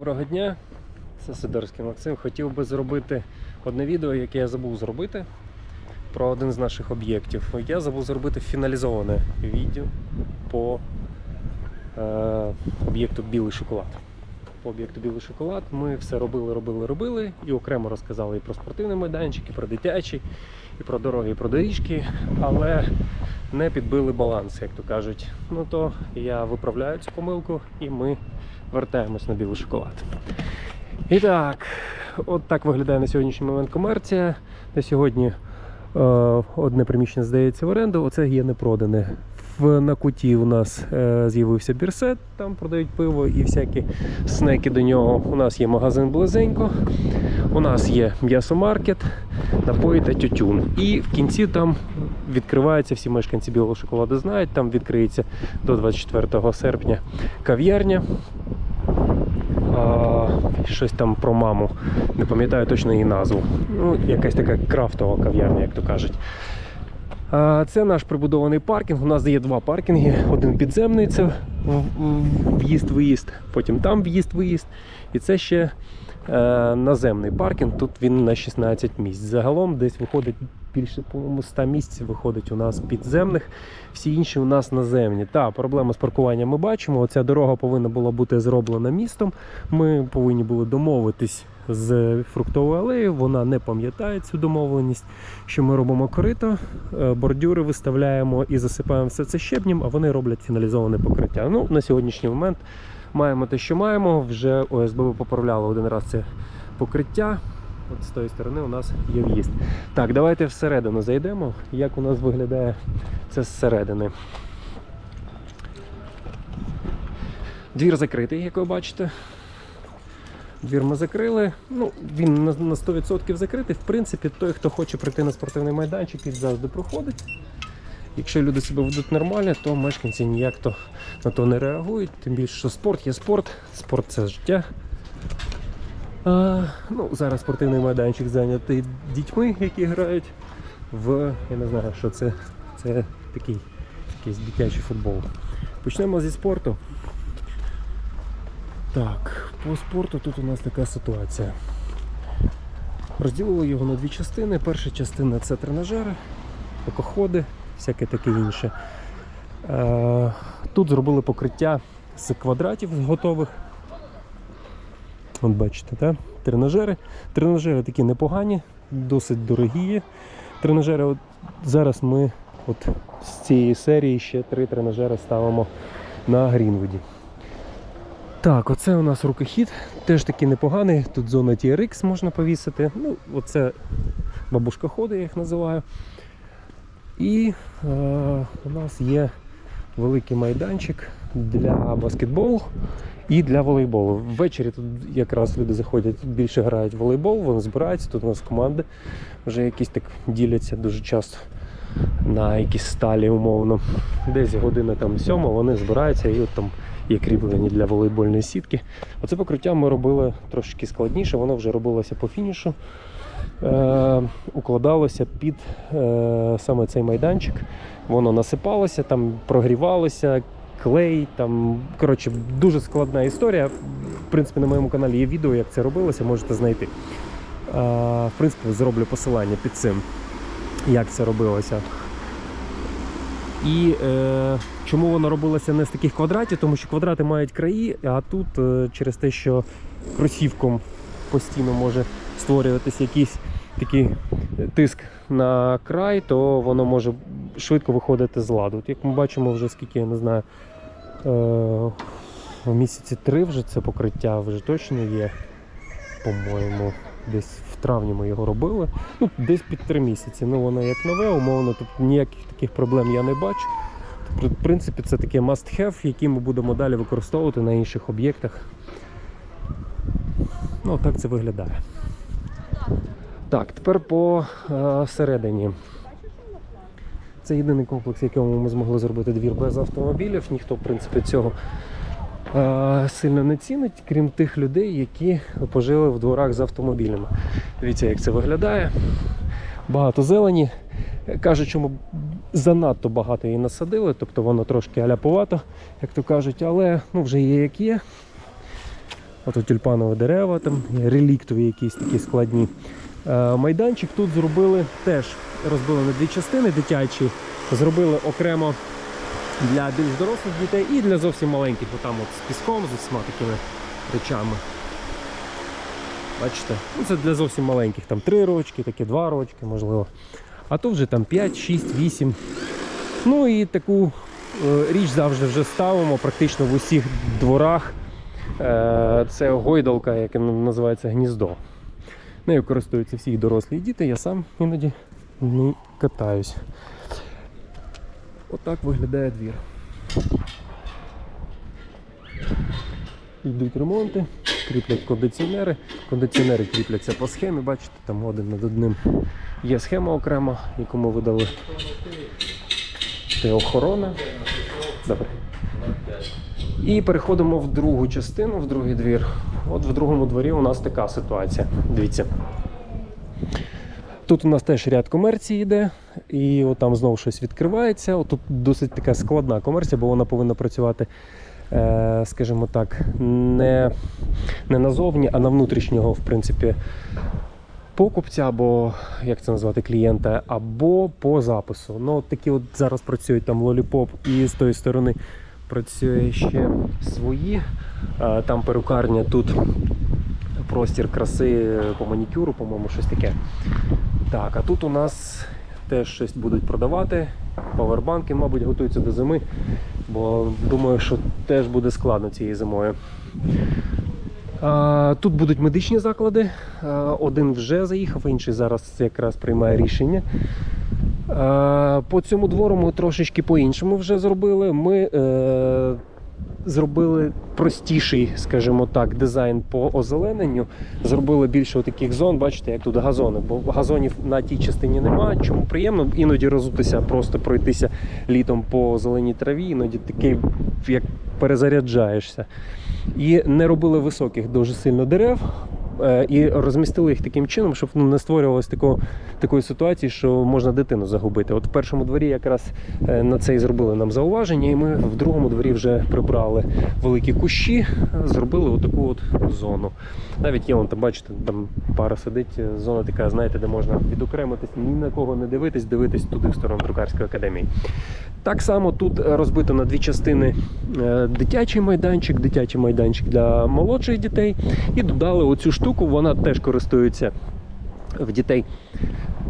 Доброго дня, це Сидорський Максим. Хотів би зробити одне відео, яке я забув зробити про один з наших об'єктів. Я забув зробити фіналізоване відео по е, об'єкту Білий шоколад. По об'єкту Білий шоколад ми все робили, робили, робили і окремо розказали і про спортивний майданчик, і про дитячий, і про дороги, і про доріжки, але не підбили баланс, як то кажуть. Ну то я виправляю цю помилку і ми вертаємось на білий шоколад. І так, от так виглядає на сьогоднішній момент комерція. На сьогодні е, одне приміщення здається в оренду, оце є непродане. В, на куті у нас е, з'явився бірсет, там продають пиво і всякі снеки до нього. У нас є магазин близенько, у нас є м'ясомаркет, напої та тютюн. І в кінці там відкривається, всі мешканці білого шоколаду знають, там відкриється до 24 серпня кав'ярня. Щось там про маму. Не пам'ятаю точно її назву. Ну, якась така крафтова кав'ярня, як то кажуть. Це наш прибудований паркінг. У нас є два паркінги. Один підземний це в'їзд-виїзд, потім там в'їзд-виїзд. І це ще наземний паркінг. Тут він на 16 місць. Загалом десь виходить більше, по-моєму, 100 місць виходить у нас підземних, всі інші у нас наземні. Та проблема з паркуванням ми бачимо. Оця дорога повинна була бути зроблена містом. Ми повинні були домовитись з фруктовою алеєю. Вона не пам'ятає цю домовленість. Що ми робимо корито, е, бордюри виставляємо і засипаємо все це щебнем, а вони роблять фіналізоване покриття. Ну, на сьогоднішній момент маємо те, що маємо. Вже ОСББ поправляло один раз це покриття. От з тої сторони у нас є в'їзд. Так, давайте всередину зайдемо. Як у нас виглядає це зсередини. Двір закритий, як ви бачите. Двір ми закрили. Ну, він на на 100% закритий. В принципі, той, хто хоче прийти на спортивний майданчик, він завжди проходить. Якщо люди себе ведуть нормально, то мешканці ніяк то на то не реагують. Тим більше, що спорт є спорт, спорт це життя. А, ну, зараз спортивний майданчик зайнятий дітьми, які грають в. Я не знаю, що це. Це такий якийсь дитячий футбол. Почнемо зі спорту. Так, по спорту тут у нас така ситуація. Розділили його на дві частини. Перша частина це тренажери, покоходи, всяке таке інше. Е, Тут зробили покриття з квадратів готових. От бачите, так? тренажери. Тренажери такі непогані, досить дорогі. Тренажери, от зараз ми от з цієї серії ще три тренажери ставимо на Грінвуді. Так, оце у нас рукохід, теж такий непоганий. Тут зона TRX можна повісити. Ну, оце бабушкоходи, я їх називаю. І е, у нас є великий майданчик для баскетболу і для волейболу. Ввечері тут якраз люди заходять, більше грають в волейбол, вони збираються, тут у нас команди вже якісь так діляться дуже часто на якісь сталі умовно. Десь година там сьома вони збираються і от там є кріплені для волейбольної сітки. Оце покриття ми робили трошки складніше, воно вже робилося по фінішу. Е, укладалося під е, саме цей майданчик. Воно насипалося, там прогрівалося, клей. Там, коротше, дуже складна історія. В принципі, на моєму каналі є відео, як це робилося, можете знайти. Е, в принципі, зроблю посилання під цим, як це робилося. І е, чому воно робилося не з таких квадратів? Тому що квадрати мають краї, а тут е, через те, що кросівком постійно може створюватися якийсь такий тиск на край, то воно може швидко виходити з ладу. От як ми бачимо, вже скільки, я не знаю, е, в місяці три вже це покриття вже точно є, по-моєму. Десь в травні ми його робили. Ну, десь під три місяці. Ну, воно як нове, умовно, тобто ніяких таких проблем я не бачу. В принципі, це таке must-have, який ми будемо далі використовувати на інших об'єктах. Ну, так це виглядає. Так, тепер по е, всередині. Це єдиний комплекс, якому ми змогли зробити двір без автомобілів. Ніхто, в принципі, цього е, сильно не цінить, крім тих людей, які пожили в дворах з автомобілями. Дивіться, як це виглядає. Багато зелені. Кажуть, що ми занадто багато її насадили, тобто воно трошки аляповато, як то кажуть, але ну, вже є як є. Ото тюльпанові дерева, там реліктові якісь такі складні. Е, Майданчик тут зробили теж розбили на дві частини дитячі, зробили окремо для більш дорослих дітей і для зовсім маленьких, отам от з піском, з усіма такими речами. Бачите? Ну, це для зовсім маленьких, там 3 рочки, такі 2 рочки, можливо. А то вже там 5, 6, 8. Ну і таку е, річ завжди вже ставимо практично в усіх дворах. Е, це гойдалка, яка називається гніздо. Нею користуються всі дорослі діти, я сам іноді ну, катаюсь. Отак виглядає двір. Йдуть ремонти, кріплять кондиціонери. Кондиціонери кріпляться по схемі, бачите, там один над одним. Є схема окрема, яку ми видали. Це охорона. Добре. І переходимо в другу частину, в другий двір. От в другому дворі у нас така ситуація. Дивіться. Тут у нас теж ряд комерції йде, і от там знову щось відкривається. От тут досить така складна комерція, бо вона повинна працювати, е, скажімо так, не, не назовні, а на внутрішнього, в принципі, покупця, або як це назвати, клієнта, або по запису. Ну, от такі от зараз працюють там лоліпоп, і з тої сторони працює ще свої. Е, Там перукарня, тут простір краси по манікюру, по-моєму, щось таке. Так, а тут у нас теж щось будуть продавати. Павербанки, мабуть, готуються до зими, бо думаю, що теж буде складно цією зимою. Тут будуть медичні заклади. Один вже заїхав, інший зараз якраз приймає рішення. А, По цьому двору ми трошечки по-іншому вже зробили. Ми е, зробили простіший, скажімо так, дизайн по озелененню. Зробили більше таких зон, бачите, як тут газони. Бо газонів на тій частині немає. Чому приємно іноді розутися, просто пройтися літом по зеленій траві, іноді такий, як перезаряджаєшся. І не робили високих дуже сильно дерев. Е, І розмістили їх таким чином, щоб ну, не створювалось такого, такої ситуації, що можна дитину загубити. От в першому дворі якраз е, на це і зробили нам зауваження, і ми в другому дворі вже прибрали великі кущі, зробили отаку от зону. Навіть є, вон, там, бачите, там пара сидить, е, зона така, знаєте, де можна відокремитись, ні на кого не дивитись, дивитись туди в сторону друкарської академії. Так само тут розбито на дві частини дитячий майданчик, дитячий майданчик для молодших дітей. І додали оцю штуку, вона теж користується в дітей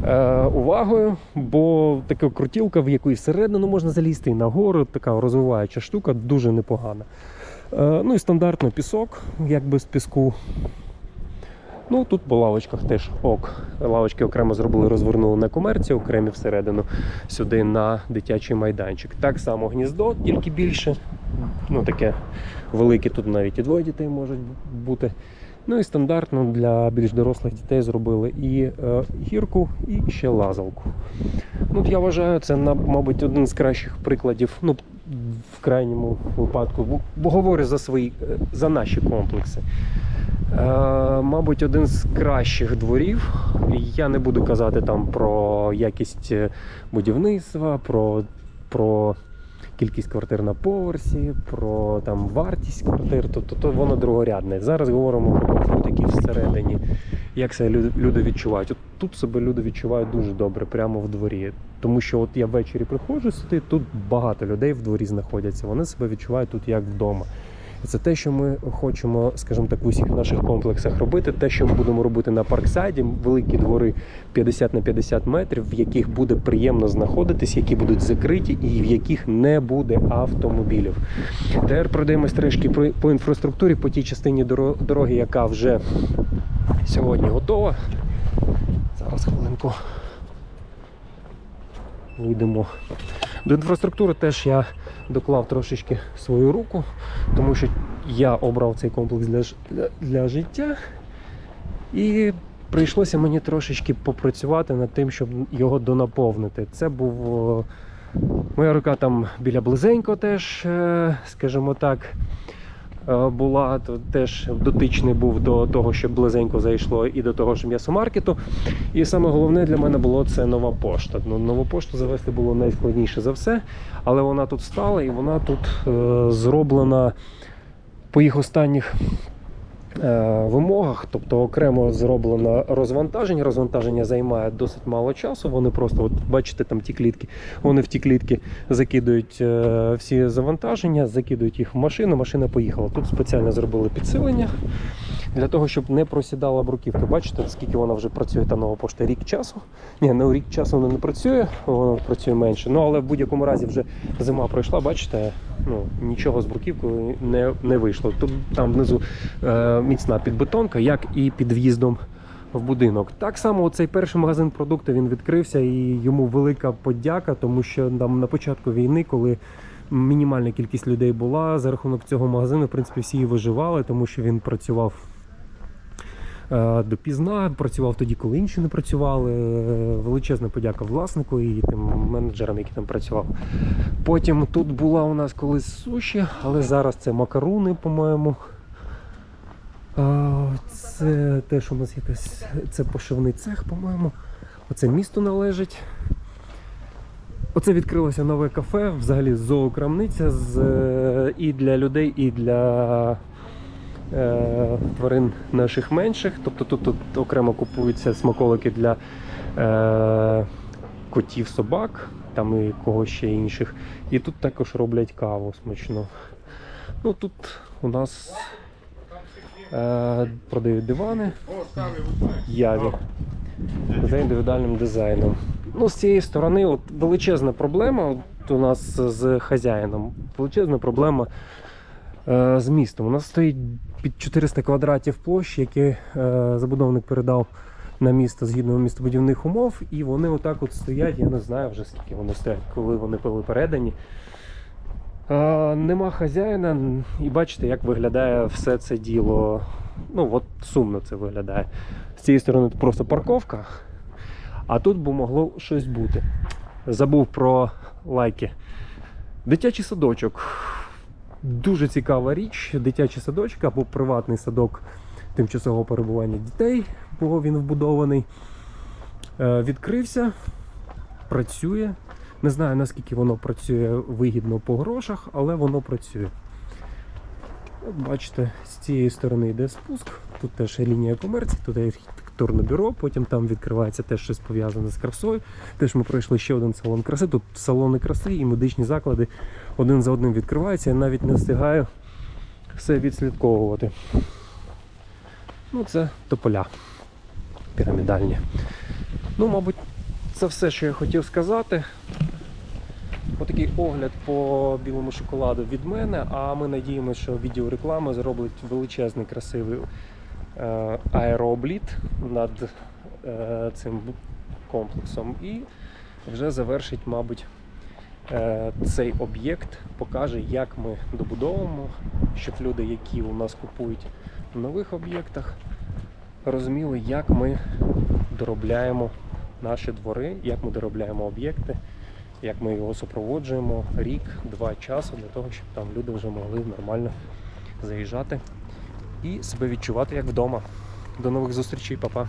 е, увагою, бо така крутілка, в яку і всередину можна залізти, і нагору, така розвиваюча штука, дуже непогана. Е, ну і стандартно пісок, як без піску. Ну тут по лавочках теж ок. Лавочки окремо зробили, розвернули на комерцію, окремі всередину сюди на дитячий майданчик. Так само гніздо, тільки більше. Ну таке велике, тут навіть і двоє дітей можуть бути. Ну і стандартно для більш дорослих дітей зробили і е, гірку, і ще лазалку. Ну, я вважаю, це мабуть один з кращих прикладів. Ну, в крайньому випадку, бо- говорю за свої е, за наші комплекси. Е, мабуть, один з кращих дворів. Я не буду казати там про якість е, будівництва, про, про кількість квартир на поверсі, про там вартість квартир, тобто то воно другорядне. Зараз говоримо про комфорт, всередині. Як себе люди відчувають? От тут себе люди відчувають дуже добре, прямо в дворі. Тому що от я ввечері приходжу сюди, тут багато людей в дворі знаходяться. Вони себе відчувають тут як вдома. Це те, що ми хочемо, скажімо так, в усіх наших комплексах робити. Те, що ми будемо робити на парксайді, великі двори 50 на 50 метрів, в яких буде приємно знаходитись, які будуть закриті і в яких не буде автомобілів. Тепер пройдемось трішки по інфраструктурі, по тій частині дороги, яка вже сьогодні готова. Зараз хвилинку. Йдемо. До інфраструктури теж я доклав трошечки свою руку, тому що я обрав цей комплекс для, для, для життя. І прийшлося мені трошечки попрацювати над тим, щоб його донаповнити. Це був моя рука там біля близенько теж, е, скажімо так. Е, Була то теж дотичний був до того, щоб близенько зайшло, і до того ж м'ясомаркету. І саме головне для мене було це нова пошта. Ну, нову пошту завести було найскладніше за все, але вона тут стала і вона тут е, зроблена по їх останніх вимогах, тобто окремо зроблено розвантаження. Розвантаження займає досить мало часу. Вони просто, от бачите, там ті клітки, вони в ті клітки закидують е, всі завантаження, закидують їх в машину, машина поїхала. Тут спеціально зробили підсилення для того, щоб не просідала бруківка. Бачите, скільки вона вже працює та нова пошта рік часу. Ні, ну рік часу вона не працює, вона працює менше. Ну але в будь-якому разі вже зима пройшла, бачите, ну нічого з бруківкою не, не вийшло. Тут там внизу е, міцна підбетонка, як і під в'їздом в будинок. Так само цей перший магазин продукту він відкрився і йому велика подяка, тому що там на початку війни, коли мінімальна кількість людей була, за рахунок цього магазину, в принципі, всі виживали, тому що він працював допізна, працював тоді, коли інші не працювали. Е, Величезна подяка власнику і тим менеджерам, які там працювали. Потім тут була у нас колись суші, але зараз це макаруни, по-моєму. А, Це теж у нас якась це пошивний цех, по-моєму. Оце місто належить. Оце відкрилося нове кафе, взагалі зоокрамниця з, е, і для людей, і для е, тварин наших менших. Тобто тут, тут окремо купуються смаколики для е, котів, собак, там і когось ще інших. І тут також роблять каву смачну. Ну тут у нас е, продають дивани яві за індивідуальним дизайном. Ну, з цієї сторони, от величезна проблема от у нас з хазяїном. Величезна проблема е, з містом. У нас стоїть під 400 квадратів площі, які е, забудовник передав на місто згідно містобудівних умов, і вони отак от стоять, я не знаю вже скільки вони стоять, коли вони були передані. Е, нема хазяїна, і бачите, як виглядає все це діло. Ну, от сумно це виглядає. З цієї сторони просто парковка, а тут би могло щось бути. Забув про лайки. Дитячий садочок. Дуже цікава річ. Дитячий садочок або приватний садок тимчасового перебування дітей, бо він вбудований. Е, Відкрився, працює. Не знаю наскільки воно працює вигідно по грошах, але воно працює. От бачите, з цієї сторони йде спуск. Тут теж лінія комерції, тут архітектурне потім там відкривається теж щось пов'язане з красою. Теж ми пройшли ще один салон краси. Тут салони краси і медичні заклади один за одним відкриваються. Я навіть не встигаю все відслідковувати. Ну, це тополя пірамідальні. Ну, мабуть, це все, що я хотів сказати. Отакий огляд по білому шоколаду від мене. А ми надіємося, що відділ реклами зробить величезний красивий аеробліт над е, цим комплексом і вже завершить, мабуть, е, цей об'єкт, покаже, як ми добудовуємо, щоб люди, які у нас купують в нових об'єктах, розуміли, як ми доробляємо наші двори, як ми доробляємо об'єкти як ми його супроводжуємо рік-два часу для того, щоб там люди вже могли нормально заїжджати і себе відчувати як вдома. До нових зустрічей, па-па!